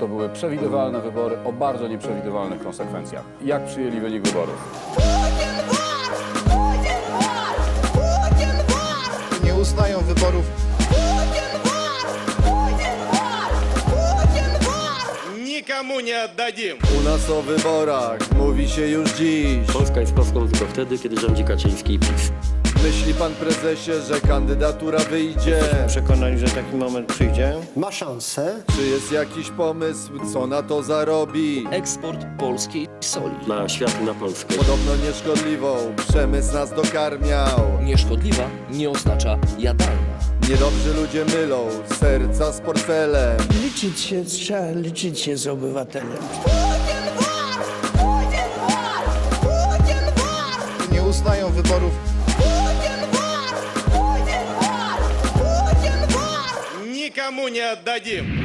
to były przewidywalne wybory o bardzo nieprzewidywalnych konsekwencjach. Jak przyjęli wynik wyborów? Nie uznają wyborów. Nikomu nie oddadzim. U nas o wyborach mówi się już dziś. Polska jest Polską tylko wtedy, kiedy rządzi Kaczyński i PiS. Myśli pan prezesie, że kandydatura wyjdzie? Przekonani, że taki moment przyjdzie? Ma szansę. Czy jest jakiś pomysł, co na to zarobi? Eksport polskiej soli. Na świat na Polskę. Podobno nieszkodliwą, przemysł nas dokarmiał. Nieszkodliwa nie oznacza jadalna. Niedobrzy ludzie mylą serca z portfelem. Liczyć się, trzeba liczyć się z obywatelem. Putin war! Putin war! Putin war! Nie uznają wyborów Никому не отдадим.